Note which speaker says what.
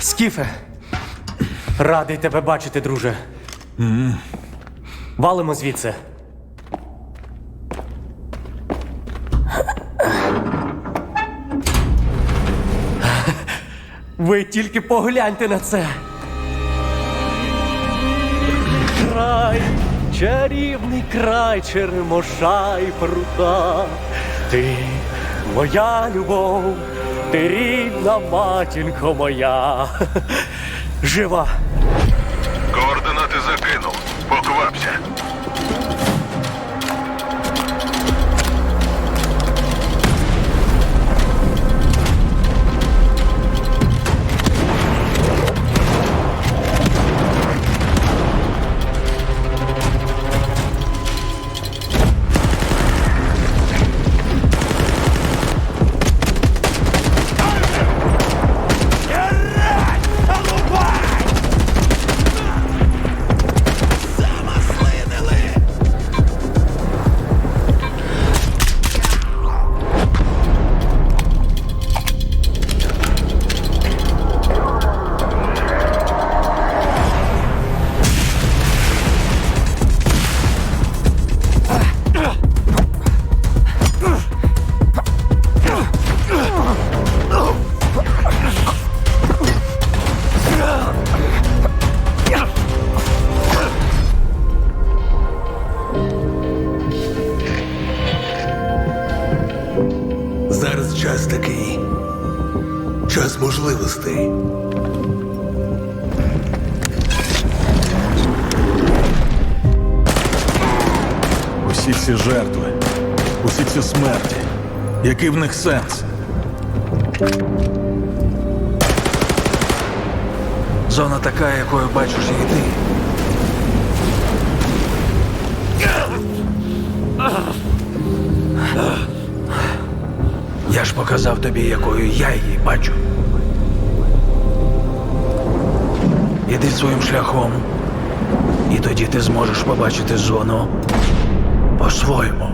Speaker 1: Скіфе, радий тебе бачити, друже. Валимо звідси. Ви тільки погляньте на це. Край, чарівний край черемоша і прута. Ти моя любов, ти рідна матінко моя. Жива.
Speaker 2: Координати
Speaker 3: Зараз час такий. Час можливостей.
Speaker 4: Усі ці жертви, усі ці смерті. Який в них сенс? Зона така, якою бачиш її ти. Показав тобі, якою я її бачу. Іди своїм шляхом, і тоді ти зможеш побачити зону по-своєму.